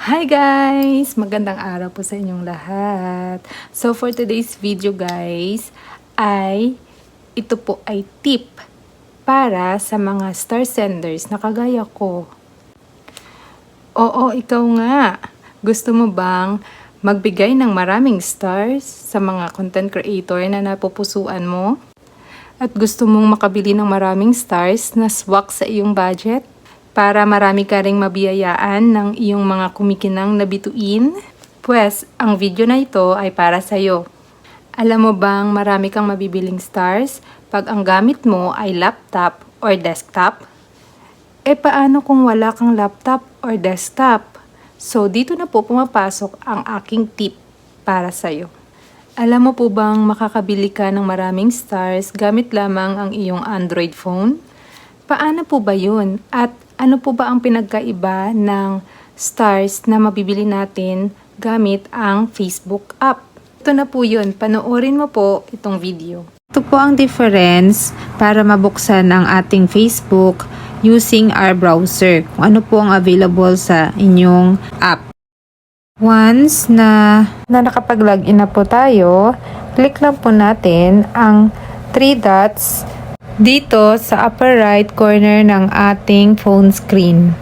Hi guys! Magandang araw po sa inyong lahat. So for today's video guys, ay ito po ay tip para sa mga star senders na kagaya ko. Oo, ikaw nga. Gusto mo bang magbigay ng maraming stars sa mga content creator na napupusuan mo? At gusto mong makabili ng maraming stars na swak sa iyong budget? Para marami ka ring mabiyayaan ng iyong mga kumikinang na bituin? Pwes, ang video na ito ay para sa'yo. Alam mo bang marami kang mabibiling stars pag ang gamit mo ay laptop or desktop? E paano kung wala kang laptop or desktop? So dito na po pumapasok ang aking tip para sa'yo. Alam mo po bang makakabili ka ng maraming stars gamit lamang ang iyong Android phone? Paano po ba yun? At ano po ba ang pinagkaiba ng stars na mabibili natin gamit ang Facebook app? Ito na po yun. Panoorin mo po itong video. Ito po ang difference para mabuksan ang ating Facebook using our browser. Kung ano po ang available sa inyong app. Once na, na nakapag-login na po tayo, click lang po natin ang three dots dito sa upper right corner ng ating phone screen.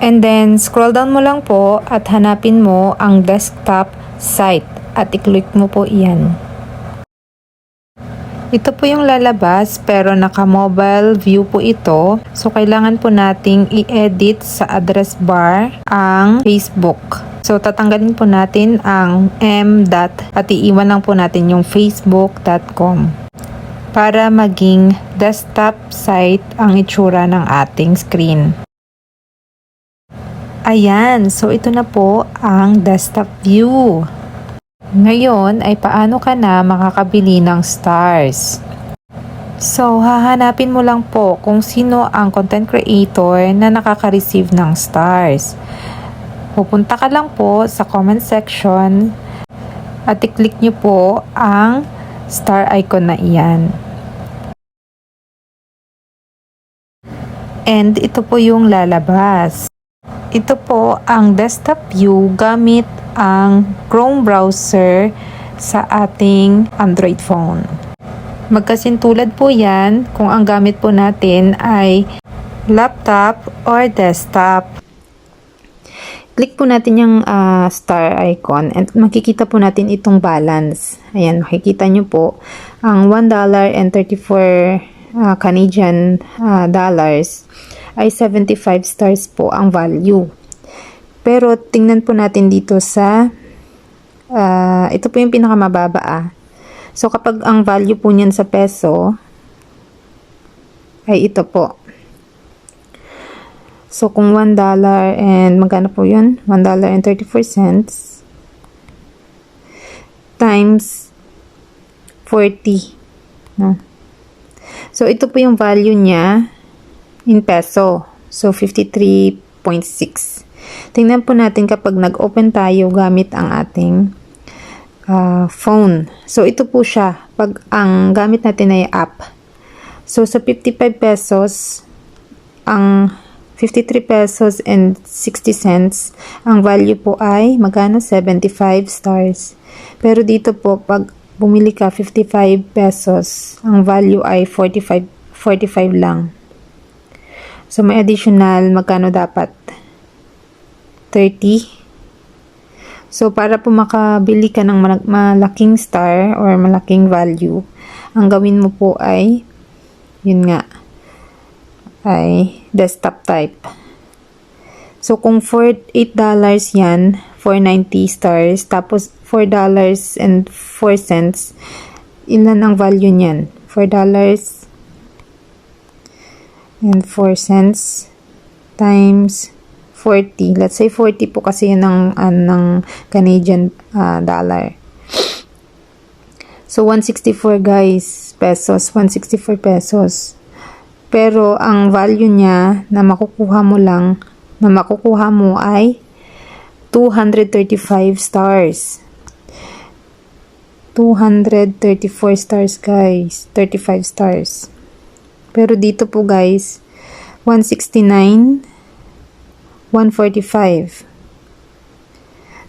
And then, scroll down mo lang po at hanapin mo ang desktop site at i-click mo po iyan. Ito po yung lalabas pero naka-mobile view po ito. So, kailangan po nating i-edit sa address bar ang Facebook. So, tatanggalin po natin ang m. at iiwan lang po natin yung facebook.com para maging desktop site ang itsura ng ating screen. Ayan, so ito na po ang desktop view. Ngayon ay paano ka na makakabili ng stars? So, hahanapin mo lang po kung sino ang content creator na nakaka-receive ng stars. Pupunta ka lang po sa comment section at i-click nyo po ang star icon na iyan. And ito po yung lalabas. Ito po ang desktop view gamit ang Chrome browser sa ating Android phone. Magkasintulad po yan kung ang gamit po natin ay laptop or desktop. Click po natin yung ah, star icon and makikita po natin itong balance. Ayan, makikita nyo po ang $1.34 ah, Canadian ah, dollars ay 75 stars po ang value. Pero tingnan po natin dito sa ah, ito po yung pinakamababa ah. So kapag ang value po niyan sa peso ay ito po. So kung 1 dollar and magkano po 'yun? 1 dollar and 34 cents times 40. No? So ito po yung value niya in peso. So 53.6. Tingnan po natin kapag nag-open tayo gamit ang ating uh, phone. So, ito po siya. Pag ang gamit natin ay app. So, sa 55 pesos, ang 53 pesos and 60 cents, ang value po ay magkano? 75 stars. Pero dito po, pag bumili ka 55 pesos, ang value ay 45, 45 lang. So, may additional, magkano dapat? 30. So, para po makabili ka ng mal- malaking star or malaking value, ang gawin mo po ay, yun nga, ay desktop type. So, kung for $8 yan, 490 stars, tapos $4 and 4 cents, ilan ang value niyan? $4 and 4 cents times 40. Let's say 40 po kasi yun ng, uh, ng Canadian uh, dollar. So, 164 guys, pesos. 164 pesos. Pero, ang value niya na makukuha mo lang, na makukuha mo ay 235 stars. 234 stars guys. 35 stars. Pero dito po guys, 169 145.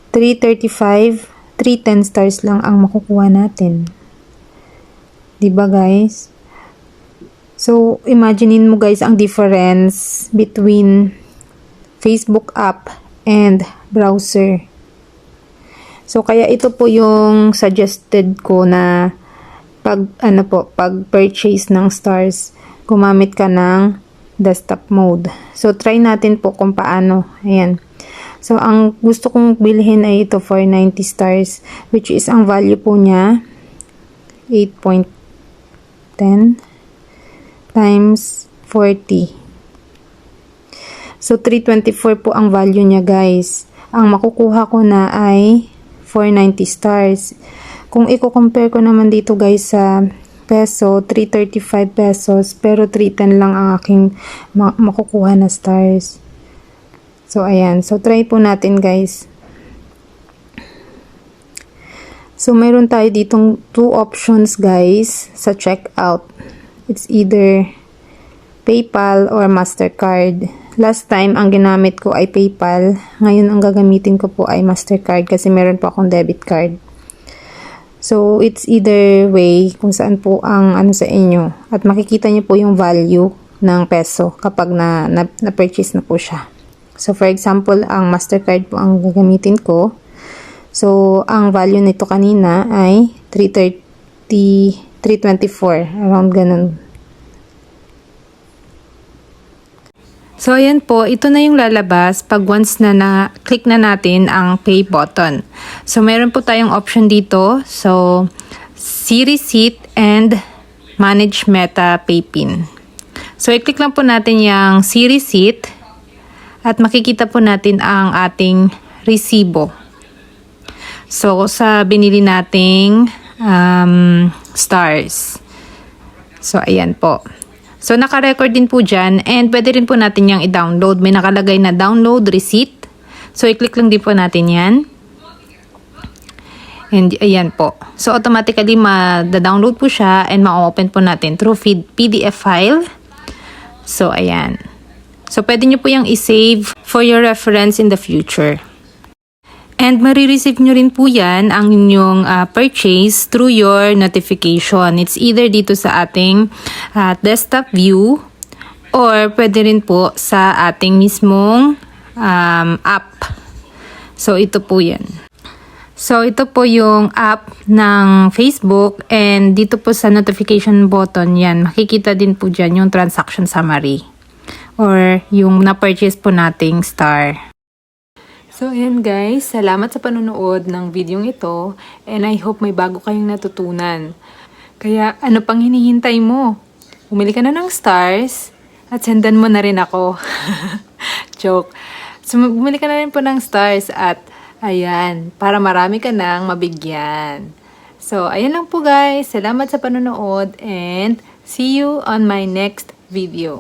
335, 310 stars lang ang makukuha natin. 'Di ba guys? So, imaginein mo guys ang difference between Facebook app and browser. So, kaya ito po yung suggested ko na pag, ano po, pag purchase ng stars, gumamit ka ng desktop mode. So, try natin po kung paano. Ayan. So, ang gusto kong bilhin ay ito for 90 stars, which is ang value po niya, 8.10 times 40. So, 324 po ang value niya, guys. Ang makukuha ko na ay 490 stars. Kung i-compare ko naman dito, guys, sa peso, 335 pesos, pero 310 lang ang aking ma- makukuha na stars. So, ayan. So, try po natin, guys. So, mayroon tayo ditong two options, guys, sa checkout. It's either PayPal or MasterCard. Last time, ang ginamit ko ay PayPal. Ngayon, ang gagamitin ko po ay MasterCard kasi meron po akong debit card. So, it's either way kung saan po ang ano sa inyo. At makikita niyo po yung value ng peso kapag na, na, na-purchase na po siya. So, for example, ang MasterCard po ang gagamitin ko. So, ang value nito kanina ay 330, 324. Around ganun. So, ayan po. Ito na yung lalabas pag once na na-click na natin ang pay button. So, meron po tayong option dito. So, see receipt and manage meta pay pin. So, i-click lang po natin yung see receipt at makikita po natin ang ating resibo. So, sa binili nating um, stars. So, ayan po. So, naka-record din po dyan and pwede rin po natin yung i-download. May nakalagay na download receipt. So, i-click lang din po natin yan. And ayan po. So, automatically ma-download po siya and ma-open po natin through PDF file. So, ayan. So, pwede nyo po yung i-save for your reference in the future. And marireceive nyo rin po yan ang inyong ah, purchase through your notification. It's either dito sa ating ah, desktop view or pwede rin po sa ating mismong um, app. So, ito po yan. So, ito po yung app ng Facebook and dito po sa notification button yan, makikita din po dyan yung transaction summary or yung na-purchase po nating star. So, ayan guys. Salamat sa panonood ng video ito and I hope may bago kayong natutunan. Kaya, ano pang hinihintay mo? Bumili ka na ng stars at sendan mo na rin ako. Joke. So, bumili ka na rin po ng stars at ayan, para marami ka nang mabigyan. So, ayan lang po guys. Salamat sa panonood and see you on my next video.